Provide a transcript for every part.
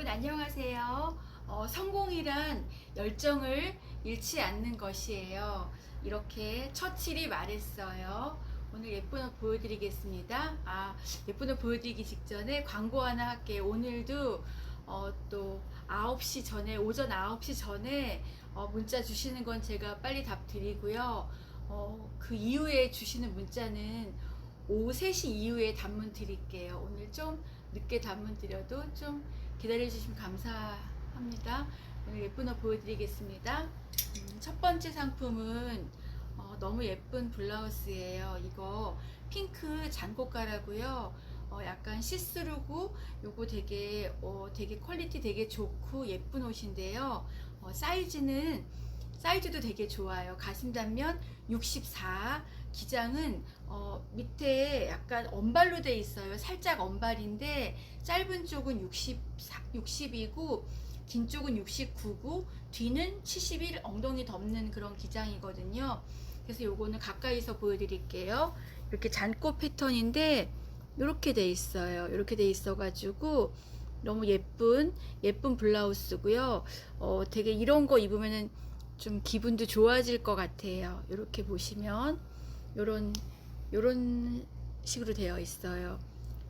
여러분 안녕하세요. 어, 성공이란 열정을 잃지 않는 것이에요. 이렇게 처칠이 말했어요. 오늘 예쁜 옷 보여드리겠습니다. 아 예쁜 옷 보여드리기 직전에 광고 하나 할게요. 오늘도 어, 또 9시 전에 오전 9시 전에 어, 문자 주시는 건 제가 빨리 답 드리고요. 어, 그 이후에 주시는 문자는 오후 3시 이후에 답문 드릴게요. 오늘 좀 늦게 답문 드려도 좀 기다려주시면 감사합니다. 오늘 예쁜 옷 보여드리겠습니다. 음, 첫 번째 상품은 어, 너무 예쁜 블라우스예요. 이거 핑크 잔고가라고요. 어, 약간 시스루고 요거 되게 어, 되게 퀄리티 되게 좋고 예쁜 옷인데요. 어, 사이즈는 사이즈도 되게 좋아요. 가슴 단면 64, 기장은 어, 밑에 약간 언발로 돼 있어요. 살짝 언발인데 짧은 쪽은 64, 60이고 긴 쪽은 69고 뒤는 71 엉덩이 덮는 그런 기장이거든요. 그래서 요거는 가까이서 보여드릴게요. 이렇게 잔꽃 패턴인데 이렇게 돼 있어요. 이렇게 돼 있어가지고 너무 예쁜 예쁜 블라우스고요. 어, 되게 이런 거 입으면은 좀 기분도 좋아질 것 같아요. 이렇게 보시면 요런 요런 식으로 되어 있어요.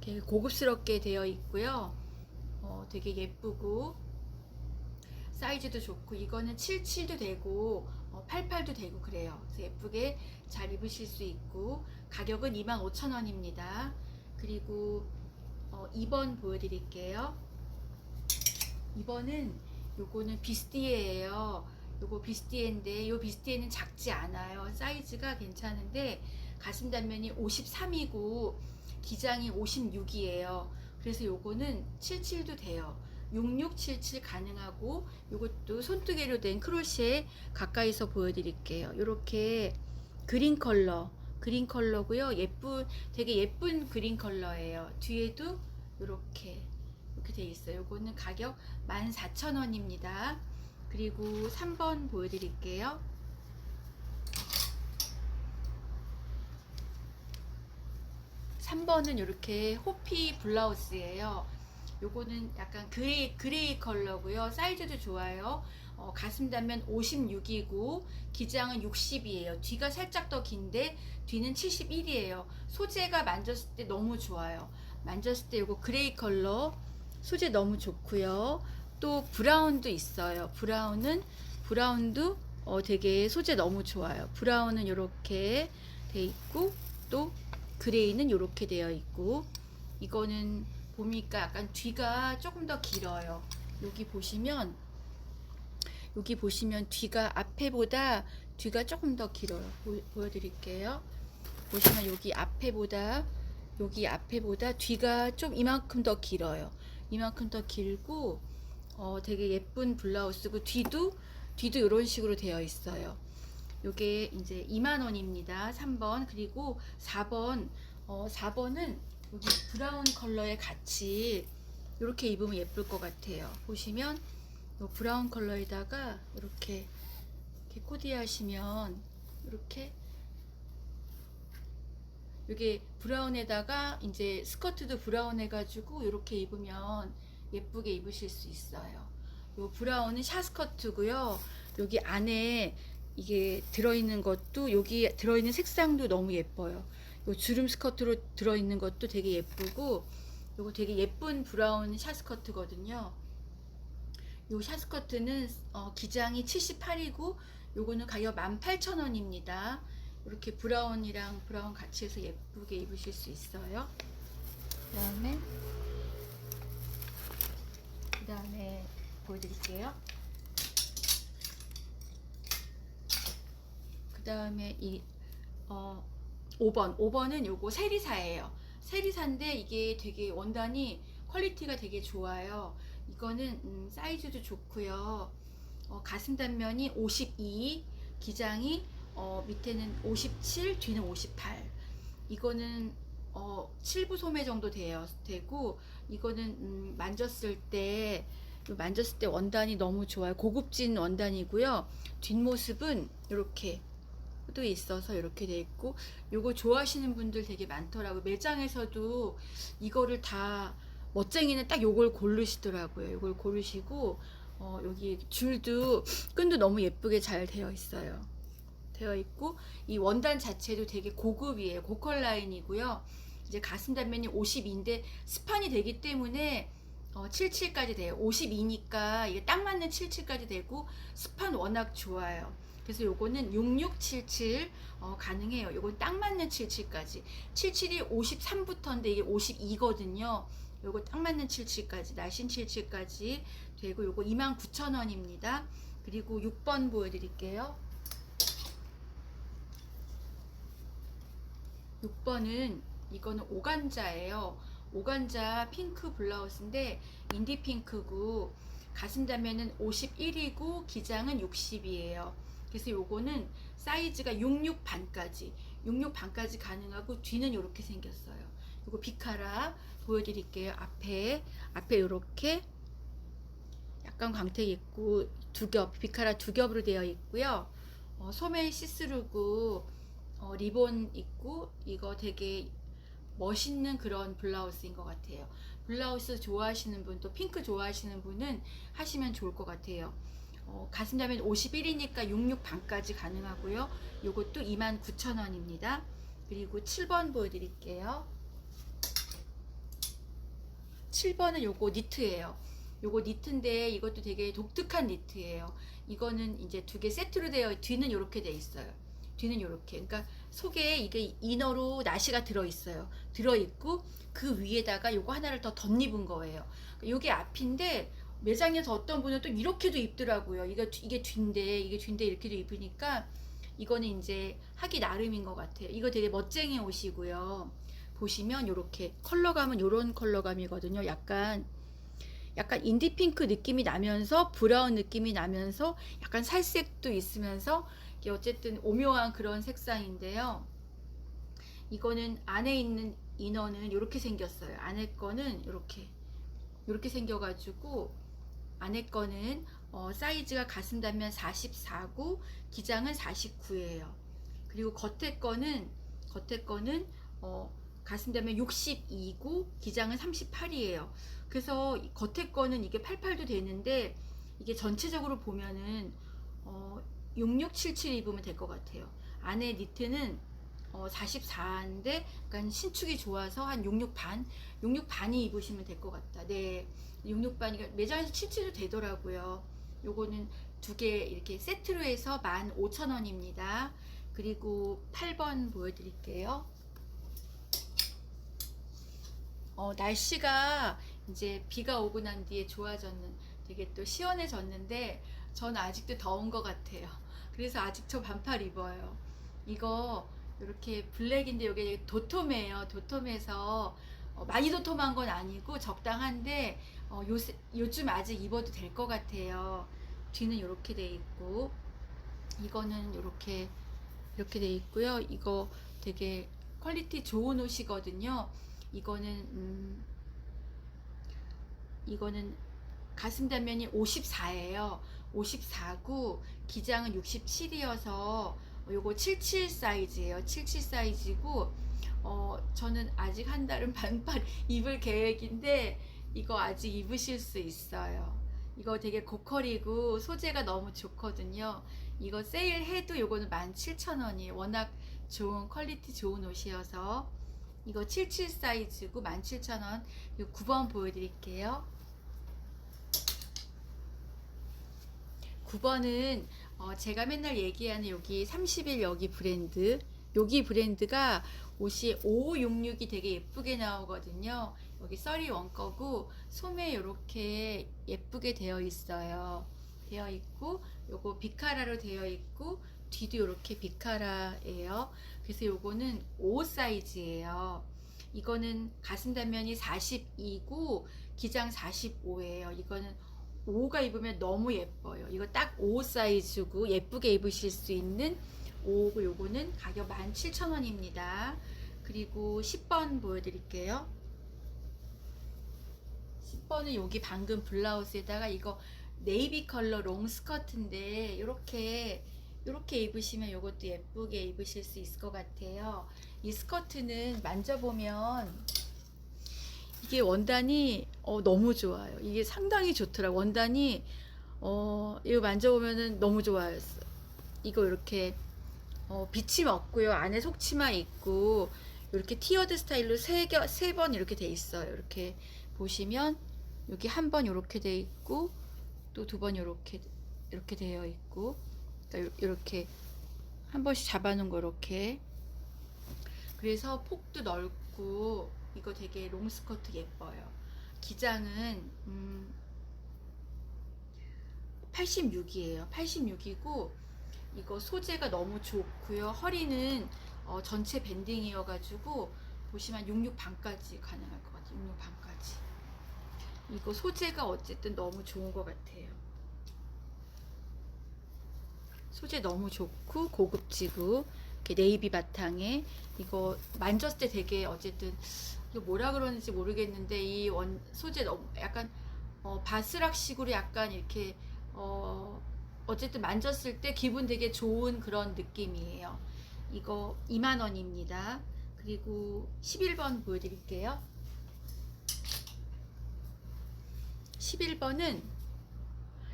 이렇게 고급스럽게 되어 있고요. 어, 되게 예쁘고 사이즈도 좋고 이거는 77도 되고 어, 88도 되고 그래요. 예쁘게 잘 입으실 수 있고 가격은 25,000원입니다. 그리고 어, 2번 보여드릴게요. 2번은 요거는 비스티에예요. 요거 비스티에인데 요 비스티에는 작지 않아요. 사이즈가 괜찮은데 가슴 단면이 53이고 기장이 56이에요. 그래서 요거는 77도 돼요. 6677 가능하고 요것도 손뜨개로 된 크로셰 가까이서 보여드릴게요. 요렇게 그린 컬러 그린 컬러고요. 예쁜 되게 예쁜 그린 컬러예요. 뒤에도 요렇게 이렇게 돼 있어요. 요거는 가격 14,000원입니다. 그리고 3번 보여드릴게요. 삼번은 이렇게 호피 블라우스예요. 요거는 약간 그레이, 그레이 컬러고요. 사이즈도 좋아요. 어, 가슴 단면 56이고 기장은 60이에요. 뒤가 살짝 더 긴데 뒤는 71이에요. 소재가 만졌을 때 너무 좋아요. 만졌을 때 요거 그레이 컬러 소재 너무 좋고요. 또 브라운도 있어요. 브라운은 브라운도 어, 되게 소재 너무 좋아요. 브라운은 이렇게 돼 있고 또 그레이는 이렇게 되어 있고 이거는 보니까 약간 뒤가 조금 더 길어요. 여기 보시면 여기 보시면 뒤가 앞에보다 뒤가 조금 더 길어요. 보, 보여드릴게요. 보시면 여기 앞에보다 여기 앞에보다 뒤가 좀 이만큼 더 길어요. 이만큼 더 길고 어, 되게 예쁜 블라우스고 뒤도 뒤도 이런 식으로 되어 있어요. 요게 이제 2만 원입니다. 3번 그리고 4번 어 4번은 여기 브라운 컬러에 같이 이렇게 입으면 예쁠 것 같아요. 보시면 요 브라운 컬러에다가 이렇게 이렇게 코디하시면 이렇게 이게 브라운에다가 이제 스커트도 브라운 해가지고 이렇게 입으면 예쁘게 입으실 수 있어요. 요 브라운은 샤스커트고요. 여기 안에 이게 들어있는 것도 여기 들어있는 색상도 너무 예뻐요. 요 주름 스커트로 들어있는 것도 되게 예쁘고 요거 되게 예쁜 브라운 샤스커트거든요. 요 샤스커트는 어, 기장이 78이고 요거는 가격 18,000원입니다. 이렇게 브라운이랑 브라운 같이 해서 예쁘게 입으실 수 있어요. 그 다음에 그 다음에 보여드릴게요. 그 다음에 이 어, 5번 5번은 요거 세리사예요. 세리사인데 이게 되게 원단이 퀄리티가 되게 좋아요. 이거는 음, 사이즈도 좋고요. 어, 가슴 단면이 52, 기장이 어, 밑에는 57, 뒤는 58. 이거는 어, 7부 소매 정도 돼요, 되고 이거는 음, 만졌을 때 만졌을 때 원단이 너무 좋아요. 고급진 원단이고요. 뒷모습은 이렇게 도 있어서 이렇게 돼 있고 요거 좋아하시는 분들 되게 많더라고요. 매장에서도 이거를 다 멋쟁이는 딱 요걸 고르시더라고요. 요걸 고르시고 어, 여기 줄도 끈도 너무 예쁘게 잘 되어 있어요. 되어 있고 이 원단 자체도 되게 고급이에요. 고컬 라인이고요. 이제 가슴 단면이 52인데 스판이 되기 때문에 어, 77까지 돼요. 52니까 이게 딱 맞는 77까지 되고 스판 워낙 좋아요. 그래서 요거는 6677 어, 가능해요. 요건 딱 맞는 77까지. 77이 53부터인데 이게 52거든요. 요거 딱 맞는 77까지, 날씬 77까지 되고 요거 29,000원입니다. 그리고 6번 보여드릴게요. 6번은 이거는 오간자예요. 오간자 핑크 블라우스인데 인디 핑크고 가슴 단면은 51이고 기장은 60이에요. 그래서 요거는 사이즈가 66 반까지 66 반까지 가능하고 뒤는 이렇게 생겼어요. 요거 비카라 보여드릴게요. 앞에 앞에 이렇게 약간 광택 있고 두 겹 비카라 두 겹으로 되어 있고요. 어, 소매 시스루고 어, 리본 있고 이거 되게 멋있는 그런 블라우스인 것 같아요. 블라우스 좋아하시는 분, 또 핑크 좋아하시는 분은 하시면 좋을 것 같아요. 어, 가슴 다면 51이니까 66 반까지 가능하고요. 요것도 29,000원입니다. 그리고 7번 보여드릴게요. 7번은 요거 니트예요. 요거 니트인데 이것도 되게 독특한 니트예요. 이거는 이제 두 개 세트로 되어 뒤는 이렇게 돼 있어요. 뒤는 이렇게. 그러니까 속에 이게 이너로 나시가 들어 있어요. 들어 있고 그 위에다가 요거 하나를 더 덧입은 거예요. 요게 앞인데 매장에서 어떤 분은 또 이렇게도 입더라고요. 이게 뒤- 이게 뒤인데 이게 뒤인데 이렇게도 입으니까 이거는 이제 하기 나름인 것 같아요. 이거 되게 멋쟁이 옷이고요. 보시면 요렇게 컬러감은 요런 컬러감이거든요. 약간 약간 인디 핑크 느낌이 나면서 브라운 느낌이 나면서 약간 살색도 있으면서 어쨌든 오묘한 그런 색상인데요. 이거는 안에 있는 이너는 이렇게 생겼어요. 안에 거는 이렇게 이렇게 생겨가지고 안에 거는 어, 사이즈가 가슴 단면 44고 기장은 49예요. 그리고 겉에 거는 겉에 거는 어, 가슴 단면 62고 기장은 38이에요. 그래서 이 겉에 거는 이게 88도 되는데 이게 전체적으로 보면은 어, 6677 입으면 될 것 같아요. 안에 니트는 어, 44인데 약간 신축이 좋아서 한 66 반, 66 반이 입으시면 될 것 같다. 네, 66 반이 매장에서 77도 되더라고요. 요거는 두 개 이렇게 세트로 해서 15,000원입니다. 그리고 8번 보여드릴게요. 어, 날씨가 이제 비가 오고 난 뒤에 좋아졌는 되게 또 시원해졌는데 저는 아직도 더운 것 같아요. 그래서 아직 저 반팔 입어요. 이거 이렇게 블랙인데 이게 도톰해요. 도톰해서 어, 많이 도톰한 건 아니고 적당한데 어, 요새, 요즘 아직 입어도 될 것 같아요. 뒤는 이렇게 돼 있고 이거는 이렇게 이렇게 돼 있고요. 이거 되게 퀄리티 좋은 옷이거든요. 이거는 음, 이거는 가슴 단면이 54예요. 54고 기장은 67이어서 요거 77 사이즈예요. 77 사이즈고 어 저는 아직 한 달은 반팔 입을 계획인데 이거 아직 입으실 수 있어요. 이거 되게 고퀄이고 소재가 너무 좋거든요. 이거 세일해도 요거는 17,000원이에요. 워낙 좋은 퀄리티 좋은 옷이어서 이거 77 사이즈고 17,000원. 그리고 9번 보여드릴게요. 9번은 어, 제가 맨날 얘기하는 여기 30일 여기 브랜드 여기 브랜드가 옷이 5566이 되게 예쁘게 나오거든요. 여기 썰이 원거고 소매 이렇게 예쁘게 되어 있어요. 되어 있고 요거 비카라로 되어 있고 뒤도 이렇게 비카라예요. 그래서 요거는 5 사이즈예요. 이거는 가슴 단면이 42고 기장 45예요. 이거는 5가 입으면 너무 예뻐요. 이거 딱 5 사이즈고 예쁘게 입으실 수 있는 5고 요거는 가격 17,000원입니다. 그리고 10번 보여드릴게요. 10번은 여기 방금 블라우스에다가 이거 네이비 컬러 롱 스커트인데 이렇게 이렇게 입으시면 이것도 예쁘게 입으실 수 있을 것 같아요. 이 스커트는 만져보면 이게 원단이 어, 너무 좋아요. 이게 상당히 좋더라. 원단이 어, 이거 만져보면은 너무 좋아했어. 이거 이렇게 어, 비침 없고요. 안에 속치마 있고 이렇게 티어드 스타일로 세번 이렇게 돼 있어요. 이렇게 보시면 여기 한 번 이렇게 돼 있고 또 두 번 이렇게 이렇게 되어 있고 그러니까 이렇게 한 번씩 잡아놓은 거 이렇게 그래서 폭도 넓고 이거 되게 롱스커트 예뻐요. 기장은 음 86이에요. 86이고 이거 소재가 너무 좋고요. 허리는 어, 전체 밴딩이어가지고 보시면 66 반까지 가능할 것 같아요. 66 반까지. 이거 소재가 어쨌든 너무 좋은 것 같아요. 소재 너무 좋고 고급지고 네이비 바탕에 이거 만졌을 때 되게 어쨌든 이거 뭐라 그러는지 모르겠는데 이 원 소재 너무 약간 어, 바스락식으로 약간 이렇게 어 어쨌든 만졌을 때 기분 되게 좋은 그런 느낌이에요. 이거 2만 원입니다. 그리고 11번 보여드릴게요. 11번은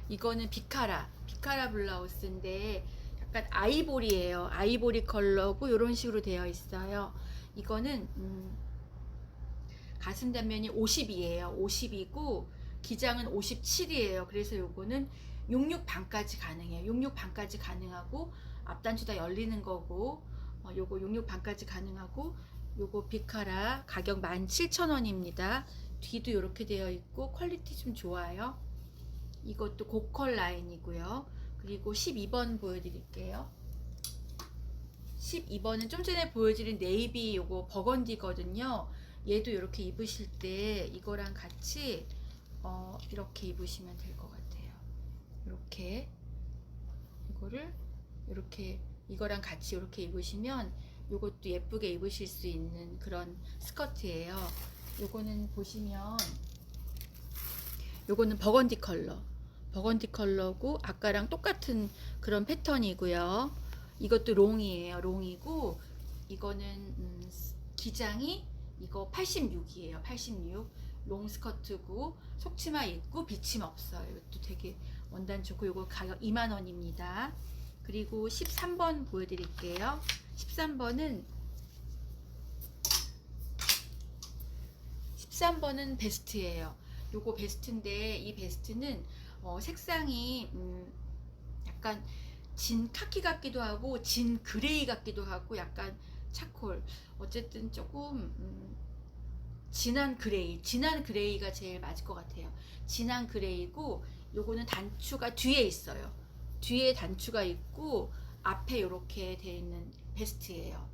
이거는 비카라 비카라 블라우스인데 약간 아이보리예요. 아이보리 컬러고 이런 식으로 되어 있어요. 이거는 음, 가슴 단면이 50이에요. 50이고 기장은 57이에요. 그래서 요거는 66 반까지 가능해요. 66 반까지 가능하고 앞단추 다 열리는 거고 어, 요거 66 반까지 가능하고 요거 비카라 가격 17,000원입니다. 뒤도 이렇게 되어 있고 퀄리티 좀 좋아요. 이것도 고컬 라인이고요. 그리고 12번 보여드릴게요. 12번은 좀 전에 보여드린 네이비 요거 버건디거든요. 얘도 이렇게 입으실 때 이거랑 같이 어, 이렇게 입으시면 될 것 같아요. 이렇게 이거를 이렇게 이거랑 같이 이렇게 입으시면 요것도 예쁘게 입으실 수 있는 그런 스커트예요. 요거는 보시면 요거는 버건디 컬러. 버건디 컬러고 아까랑 똑같은 그런 패턴이고요. 이것도 롱이에요. 롱이고 이거는 음, 기장이 이거 86이에요. 86. 롱 스커트고 속치마 있고 비침 없어요. 이것도 되게 원단 좋고 이거 가격 2만 원입니다. 그리고 13번 보여드릴게요. 13번은 13번은 베스트예요. 요거 베스트인데 이 베스트는 어, 색상이 음, 약간 진 카키 같기도 하고 진 그레이 같기도 하고 약간 차콜 어쨌든 조금 음, 진한 그레이 진한 그레이가 제일 맞을 것 같아요. 진한 그레이고 요거는 단추가 뒤에 있어요. 뒤에 단추가 있고 앞에 이렇게 돼 있는 베스트예요.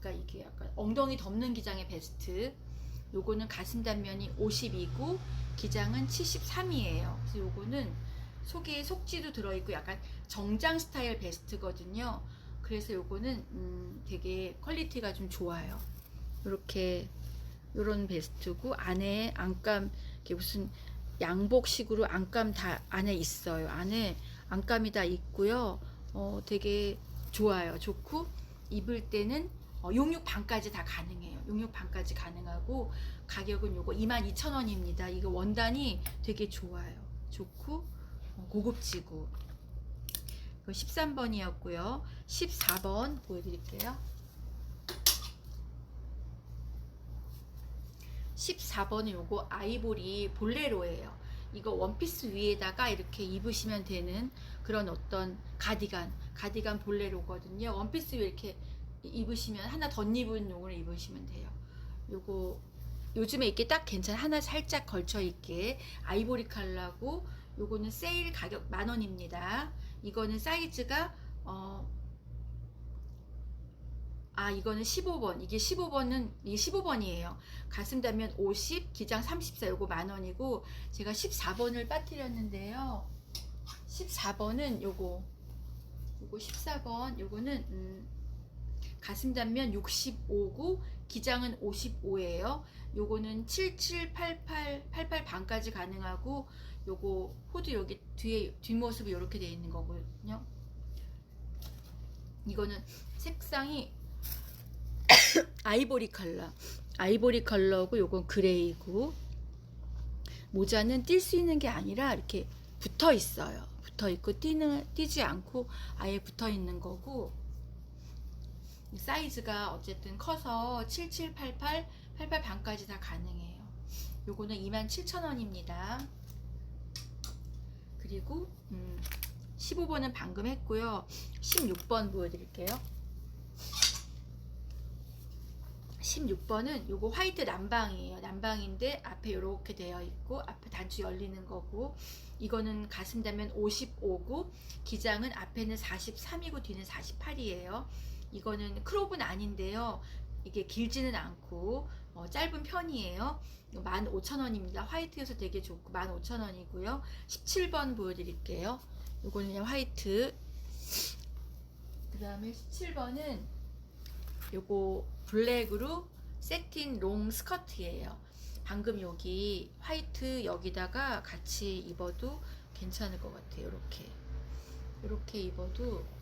그러니까 이게 약간 엉덩이 덮는 기장의 베스트. 요거는 가슴 단면이 50이고 기장은 73이에요. 그래서 요거는 속에 속지도 들어있고 약간 정장 스타일 베스트거든요. 그래서 요거는 음 되게 퀄리티가 좀 좋아요. 이렇게 요런 베스트고 안에 안감 이게 무슨 양복식으로 안감 다 안에 있어요. 안에 안감이 다 있고요. 어 되게 좋아요. 좋고 입을 때는 어, 66 반까지 다 가능해요. 66 반까지 가능하고 가격은 요거 22,000원입니다. 이거 원단이 되게 좋아요. 좋고 어, 고급지고 이거 13번이었고요. 14번 보여드릴게요. 14번은 요거 아이보리 볼레로예요. 이거 원피스 위에다가 이렇게 입으시면 되는 그런 어떤 가디건, 가디건 볼레로거든요. 원피스 위에 이렇게 입으시면 하나 덧입은 용을 입으시면 돼요. 요거 요즘에 이게 딱 괜찮아 하나 살짝 걸쳐 있게 아이보리 컬러고 요거는 세일 가격 만 원입니다. 이거는 사이즈가 어, 아 이거는 15번. 이게 15번은 이게 15번이에요. 가슴 단면 50 기장 34 요거 만 원이고 제가 14번을 빠뜨렸는데요. 14번은 요거 요거 14번. 요거는 음, 가슴 단면 65고 기장은 55예요 요거는 7788 88 반까지 가능하고 요거 호두 여기 뒤에 뒷모습이 이렇게 되어 있는 거거든요 이거는 색상이 아이보리 컬러. 아이보리 컬러고 요건 그레이고 모자는 뛸 수 있는 게 아니라 이렇게 붙어 있어요. 붙어 있고 뛰는 뛰지 않고 아예 붙어 있는 거고 사이즈가 어쨌든 커서 7788, 88 반까지 다 가능해요. 요거는 27,000원입니다. 그리고 음, 15번은 방금 했고요. 16번 보여드릴게요. 16번은 요거 화이트 남방이에요. 남방인데 앞에 이렇게 되어 있고 앞에 단추 열리는 거고 이거는 가슴 다면 55고 기장은 앞에는 43이고 뒤는 48이에요. 이거는 크롭은 아닌데요. 이게 길지는 않고 어, 짧은 편이에요. 15,000원입니다. 화이트여서 되게 좋고 15,000원이고요. 17번 보여드릴게요. 요거는 그냥 화이트. 그 다음에 17번은 요거 블랙으로 세틴 롱 스커트예요. 방금 여기 화이트 여기다가 같이 입어도 괜찮을 것 같아요. 이렇게 이렇게 입어도 음,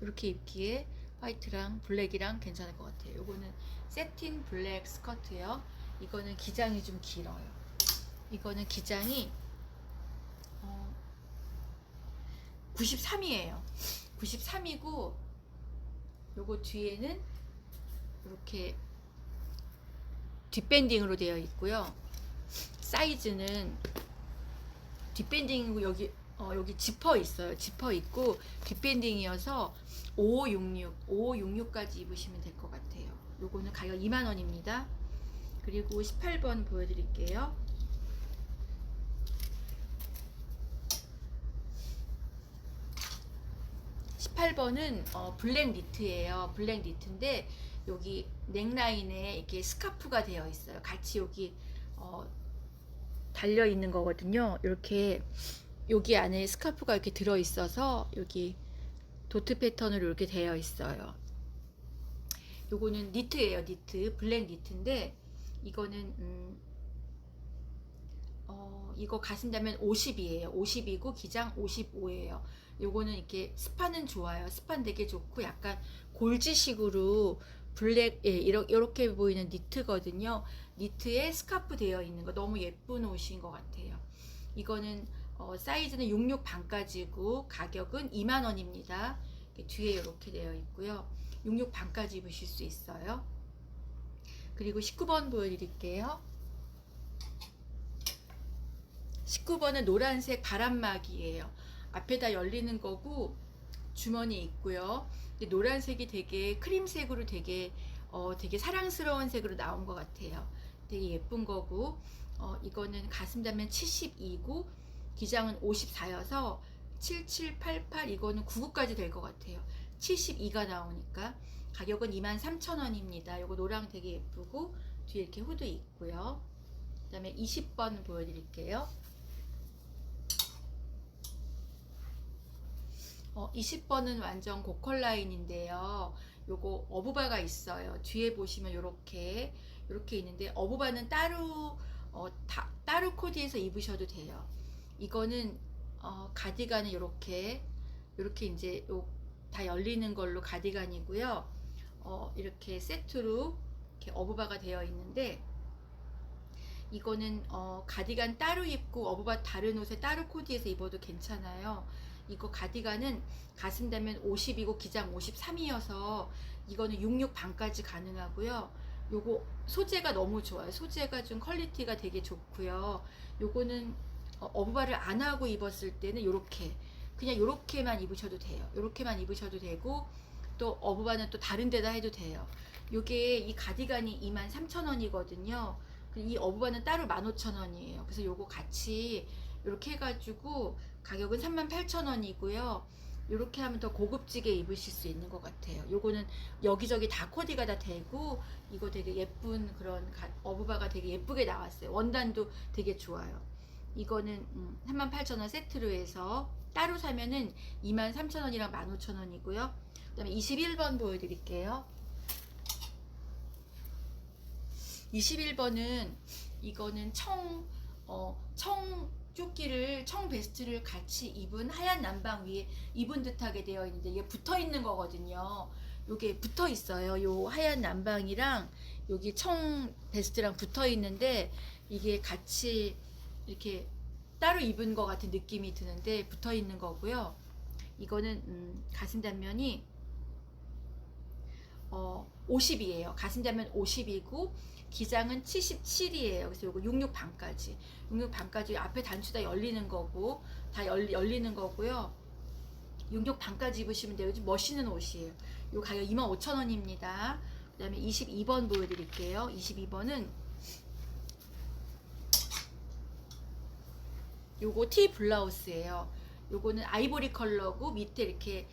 이렇게 입기에 화이트랑 블랙이랑 괜찮을 것 같아요. 요거는 세틴 블랙 스커트예요. 이거는 기장이 좀 길어요. 이거는 기장이 어, 93이에요. 93이고 요거 뒤에는 이렇게 뒷밴딩으로 되어 있고요. 사이즈는 뒷밴딩이고 여기 어, 여기 지퍼 있어요. 지퍼 있고 뒷밴딩이어서 5566, 5566까지 입으시면 될 것 같아요. 요거는 가격 2만 원입니다. 그리고 18번 보여드릴게요. 18번은 어, 블랙 니트예요. 블랙 니트인데 여기 넥라인에 이렇게 스카프가 되어 있어요. 같이 여기 어, 달려 있는 거거든요. 이렇게 여기 안에 스카프가 이렇게 들어 있어서 여기 도트 패턴으로 이렇게 되어 있어요. 요거는 니트예요. 니트 블랙 니트인데 이거는 음, 어, 이거 가슴다면 50이에요. 50이고 기장 55예요. 요거는 이렇게 스파는 좋아요. 스파는 되게 좋고 약간 골지식으로 블랙 예, 이렇게 보이는 니트거든요. 니트에 스카프 되어 있는 거 너무 예쁜 옷인 것 같아요. 이거는 어, 사이즈는 66 반까지고 가격은 2만 원입니다. 뒤에 이렇게 되어 있고요. 66 반까지 입으실 수 있어요. 그리고 19번 보여드릴게요. 19번은 노란색 바람막이에요. 앞에다 열리는 거고 주머니 있고요. 노란색이 되게 크림색으로 되게 어 되게 사랑스러운 색으로 나온 것 같아요. 되게 예쁜 거고 어 이거는 가슴다면 72고 기장은 54여서 7788 이거는 99까지 될 것 같아요. 72가 나오니까 가격은 23,000원입니다. 이거 노랑 되게 예쁘고 뒤에 이렇게 후드 있고요. 그 다음에 20번 보여드릴게요. 어, 20번은 완전 고컬 라인인데요. 요거 어부바가 있어요. 뒤에 보시면 요렇게 요렇게 있는데 어부바는 따로 어, 다, 따로 코디해서 입으셔도 돼요. 이거는 어, 가디건은 요렇게 요렇게 이제 요, 다 열리는 걸로 가디건이고요. 어, 이렇게 세트로 이렇게 어부바가 되어 있는데 이거는 어, 가디건 따로 입고 어부바 다른 옷에 따로 코디해서 입어도 괜찮아요. 이거 가디건은 가슴다면 50이고 기장 53이어서 이거는 66 반까지 가능하고요. 요거 소재가 너무 좋아요. 소재가 좀 퀄리티가 되게 좋고요. 요거는 어, 어부바를 안 하고 입었을 때는 요렇게 그냥 요렇게만 입으셔도 돼요. 요렇게만 입으셔도 되고 또 어부바는 또 다른 데다 해도 돼요. 요게 이 가디건이 23,000원이거든요. 이 어부바는 따로 15,000원이에요. 그래서 요거 같이 이렇게 해가지고 가격은 38,000원이고요. 이렇게 하면 더 고급지게 입으실 수 있는 것 같아요. 요거는 여기저기 다 코디가 다 되고 이거 되게 예쁜 그런 가, 어부바가 되게 예쁘게 나왔어요. 원단도 되게 좋아요. 이거는 음, 38,000원 세트로 해서 따로 사면은 23,000원이랑 15,000원이고요. 그 다음에 21번 보여드릴게요. 21번은 이거는 청, 어, 청 조끼를 청 베스트를 같이 입은 하얀 남방 위에 입은 듯하게 되어 있는데 이게 붙어 있는 거거든요. 요게 붙어 있어요. 요 하얀 남방이랑 여기 청 베스트랑 붙어 있는데 이게 같이 이렇게 따로 입은 것 같은 느낌이 드는데 붙어 있는 거고요. 이거는 음, 가슴 단면이 어, 50이에요. 가슴 단면 50이고 기장은 77이에요. 그래서 요거 66 반까지. 66 반까지 앞에 단추 다 열리는 거고 다 열, 열리는 거고요. 66 반까지 입으시면 돼요. 좀 멋있는 옷이에요. 요 가격 25,000원입니다. 그 다음에 22번 보여 드릴게요. 22번은 요거 티 블라우스예요. 요거는 아이보리 컬러고 밑에 이렇게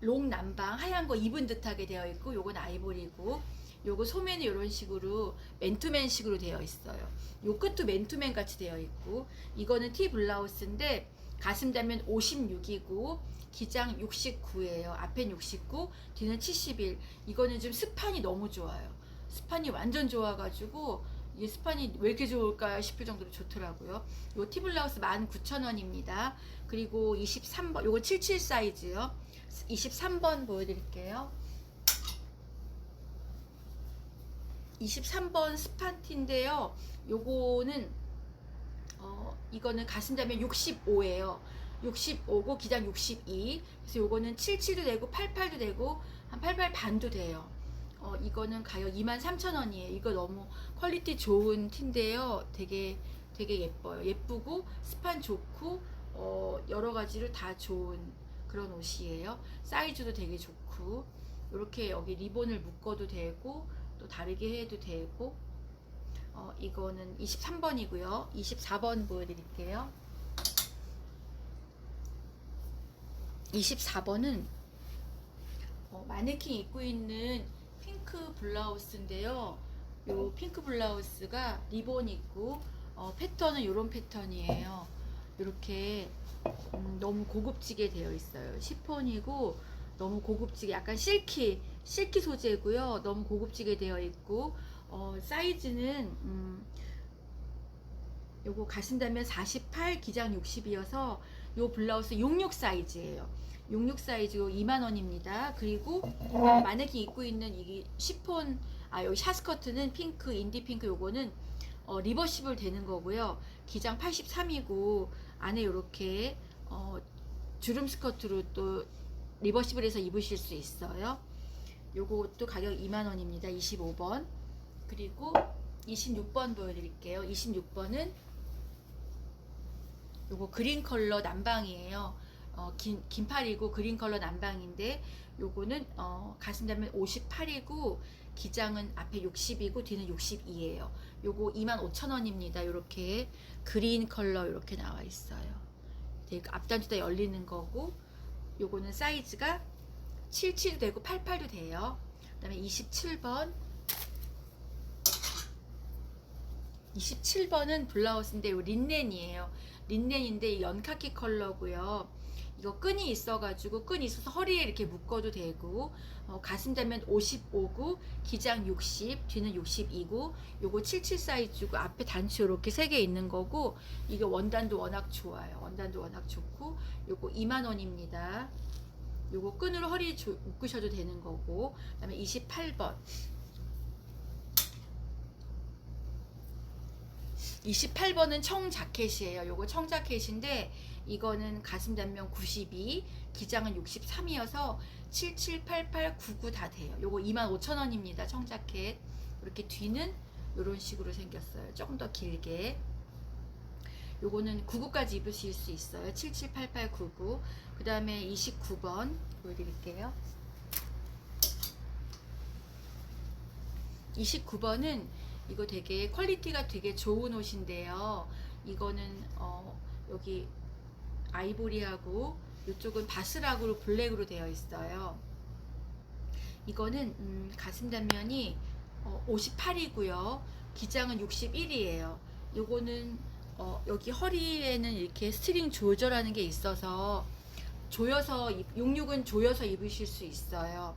롱 남방 하얀 거 입은 듯하게 되어 있고 요건 아이보리고 요거 소매는 이런 식으로 맨투맨식으로 되어 있어요. 요 끝도 맨투맨 같이 되어 있고 이거는 티 블라우스인데 가슴 단면 56이고 기장 69예요. 앞엔 69, 뒤는 71. 이거는 좀 스판이 너무 좋아요. 스판이 완전 좋아가지고 이게 스판이 왜 이렇게 좋을까 싶을 정도로 좋더라고요. 요 티블라우스 19,000원입니다. 그리고 23번, 요거 77 사이즈요. 23번 보여드릴게요. 23번 스판티인데요. 요거는 어 이거는 가슴 단면 65예요. 65고 기장 62. 그래서 요거는 77도 되고 88도 되고 한 88 반도 돼요. 어 이거는 가격 23,000원이에요. 이거 너무 퀄리티 좋은 티인데요. 되게 되게 예뻐요. 예쁘고 스판 좋고 어 여러 가지로 다 좋은 그런 옷이에요. 사이즈도 되게 좋고 이렇게 여기 리본을 묶어도 되고 또 다르게 해도 되고 어, 이거는 23번이고요. 24번 보여드릴게요. 24번은 어, 마네킹 입고 있는 핑크 블라우스인데요. 요 핑크 블라우스가 리본 있고 어, 패턴은 이런 패턴이에요. 이렇게 음, 너무 고급지게 되어 있어요. 시폰이고 너무 고급지게 약간 실키 실키 소재고요. 너무 고급지게 되어 있고 어, 사이즈는 음, 요거 가신다면 48 기장 60이어서 요 블라우스 66 사이즈예요. 66 사이즈고 2만 원입니다. 그리고 어, 마네킹 입고 있는 이 시폰 아 여기 샤스커트는 핑크 인디 핑크 요거는 어, 리버시블 되는 거고요. 기장 83이고 안에 이렇게 어, 주름 스커트로 또 리버시블해서 입으실 수 있어요. 요것도 가격 2만 원입니다. 25번. 그리고 26번 보여드릴게요. 26번은 요거 그린 컬러 남방이에요. 어, 긴, 긴팔이고 그린 컬러 남방인데 요거는 어, 가슴 단면 58이고 기장은 앞에 60이고 뒤는 62예요. 요거 25,000원입니다. 요렇게 그린 컬러 이렇게 나와 있어요. 되게 앞단추 다 열리는 거고 요거는 사이즈가 77도 되고 88도 돼요. 그 다음에 27번 27번은 블라우스인데 요 린넨이에요. 린넨인데 연카키 컬러고요. 이거 끈이 있어가지고 끈이 있어서 허리에 이렇게 묶어도 되고 어, 가슴 단면 55구 기장 60 뒤는 62구 요거 77 사이즈고 앞에 단추 이렇게 세개 있는 거고 이게 원단도 워낙 좋아요. 원단도 워낙 좋고 요거 2만 원입니다. 요거 끈으로 허리 조, 묶으셔도 되는 거고 그 다음에 28번 28번은 청 자켓이에요. 요거 청 자켓인데 이거는 가슴 단면 92, 기장은 63이어서 7788, 99 다 돼요. 요거 25,000원입니다. 청 자켓. 이렇게 뒤는 이런 식으로 생겼어요. 조금 더 길게. 요거는 99까지 입으실 수 있어요. 7788, 99. 그 다음에 29번 보여드릴게요. 29번은 이거 되게 퀄리티가 되게 좋은 옷인데요. 이거는 어, 여기 아이보리하고 이쪽은 바스락으로 블랙으로 되어 있어요. 이거는 음, 가슴 단면이 어, 58이고요. 기장은 61이에요. 요거는 어, 여기 허리에는 이렇게 스트링 조절하는 게 있어서 조여서 66은 조여서 입으실 수 있어요.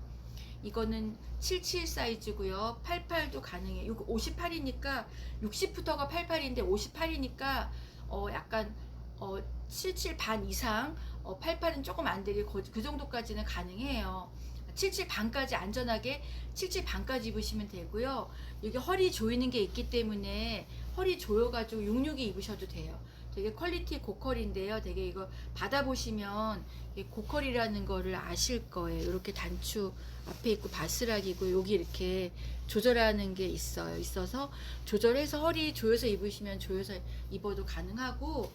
이거는 77 사이즈고요. 88도 가능해요. 이거 58이니까 60부터가 88인데 58이니까 어 약간 어 77 반 이상 어 88은 조금 안 되게 그, 그 정도까지는 가능해요. 77 반까지 안전하게 77 반까지 입으시면 되고요. 여기 허리 조이는 게 있기 때문에 허리 조여가지고 66이 입으셔도 돼요. 되게 퀄리티 고퀄인데요. 되게 이거 받아보시면 이게 고퀄이라는 거를 아실 거예요. 이렇게 단추 앞에 있고 바스락이고 여기 이렇게 조절하는 게 있어요. 있어서 조절해서 허리 조여서 입으시면 조여서 입어도 가능하고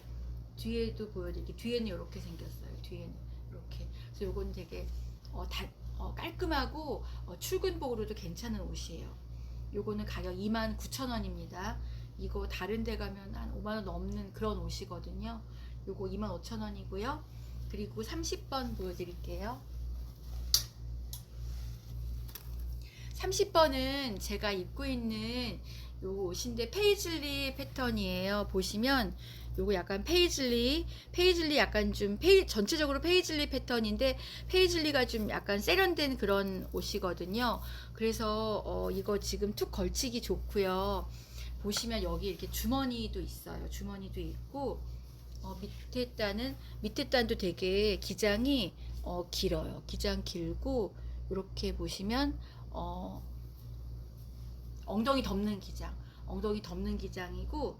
뒤에도 보여드릴게요. 뒤에는 이렇게 생겼어요. 뒤에는 이렇게. 그래서 요건 되게 어, 다, 어, 깔끔하고 어, 출근복으로도 괜찮은 옷이에요. 요거는 가격 29,000원입니다. 이거 다른 데 가면 한 5만 원 넘는 그런 옷이거든요. 요거 25,000원이고요. 그리고 30번 보여드릴게요. 30번은 제가 입고 있는 요 옷인데 페이즐리 패턴이에요. 보시면 요거 약간 페이즐리, 페이즐리 약간 좀 페이, 전체적으로 페이즐리 패턴인데 페이즐리가 좀 약간 세련된 그런 옷이거든요. 그래서 어, 이거 지금 툭 걸치기 좋고요. 보시면 여기 이렇게 주머니도 있어요. 주머니도 있고 어, 밑에 단은 밑에 단도 되게 기장이 어, 길어요. 기장 길고 이렇게 보시면 어, 엉덩이 덮는 기장, 엉덩이 덮는 기장이고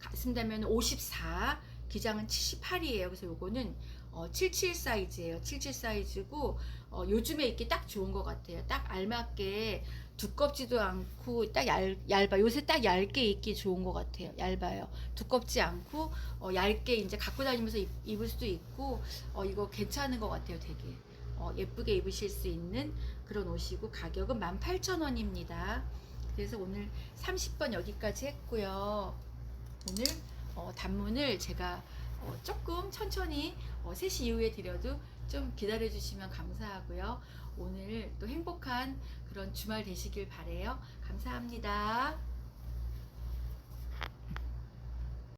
가슴다면 54, 기장은 78이에요. 그래서 요거는 어, 77 사이즈예요. 77 사이즈고 어, 요즘에 입기 딱 좋은 것 같아요. 딱 알맞게 두껍지도 않고 딱 얇, 얇아. 요새 딱 얇게 입기 좋은 것 같아요. 얇아요. 두껍지 않고 어, 얇게 이제 갖고 다니면서 입, 입을 수도 있고 어, 이거 괜찮은 것 같아요. 되게 어, 예쁘게 입으실 수 있는 그런 옷이고 가격은 18,000원입니다. 그래서 오늘 30번 여기까지 했고요. 오늘 어, 단문을 제가 어, 조금 천천히 어, 3시 이후에 드려도 좀 기다려 주시면 감사하고요. 오늘 또 행복한 그런 주말 되시길 바래요. 감사합니다.